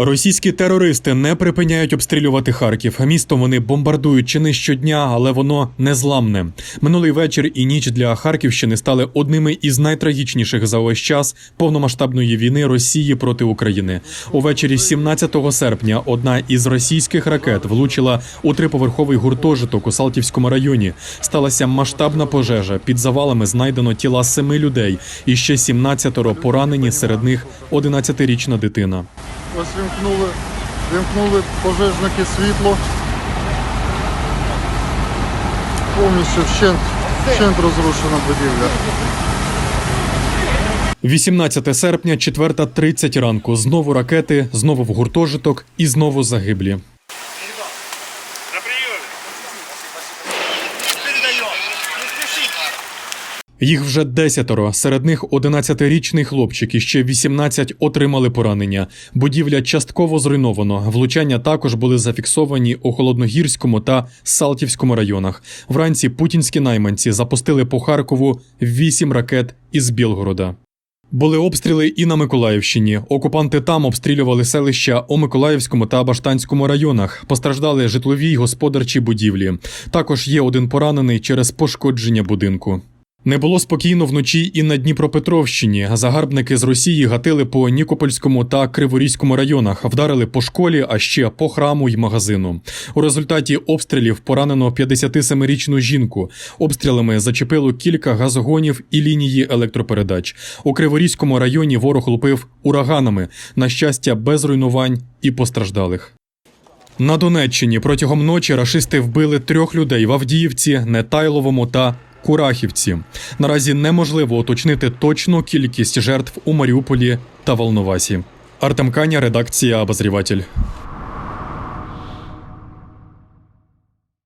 Російські терористи не припиняють обстрілювати Харків. Місто вони бомбардують чи не щодня, але воно незламне. Минулий вечір і ніч для Харківщини стали одними із найтрагічніших за увесь час повномасштабної війни Росії проти України. Увечері 17 серпня одна із російських ракет влучила у триповерховий гуртожиток у Салтівському районі. Сталася масштабна пожежа. Під завалами знайдено тіла семи людей, і ще 17 поранені. Серед них 11-річна дитина. Ось вімкнули, вімкнули пожежники світло. Повністю вщент, вщент розрушена будівля. 18 серпня, 4.30 ранку. Знову ракети, знову в гуртожиток і знову загиблі. На приеме. Передаем. Не спешите. Їх вже десятеро. Серед них 11-річний хлопчик і ще 18 отримали поранення. Будівля частково зруйновано. Влучання також були зафіксовані у Холодногірському та Салтівському районах. Вранці путінські найманці запустили по Харкову 8 ракет із Білгорода. Були обстріли і на Миколаївщині. Окупанти там обстрілювали селища у Миколаївському та Баштанському районах. Постраждали житлові й господарчі будівлі. Також є один поранений через пошкодження будинку. Не було спокійно вночі і на Дніпропетровщині. Загарбники з Росії гатили по Нікопольському та Криворізькому районах, вдарили по школі, а ще по храму й магазину. У результаті обстрілів поранено 57-річну жінку. Обстрілами зачепило кілька газогонів і лінії електропередач. У Криворізькому районі ворог лупив ураганами. На щастя, без руйнувань і постраждалих. На Донеччині протягом ночі рашисти вбили трьох людей в Авдіївці, Нетайловому та Курахівці. Наразі неможливо уточнити точну кількість жертв у Маріуполі та Волновасі. Артем Каня, редакція Обозріватель.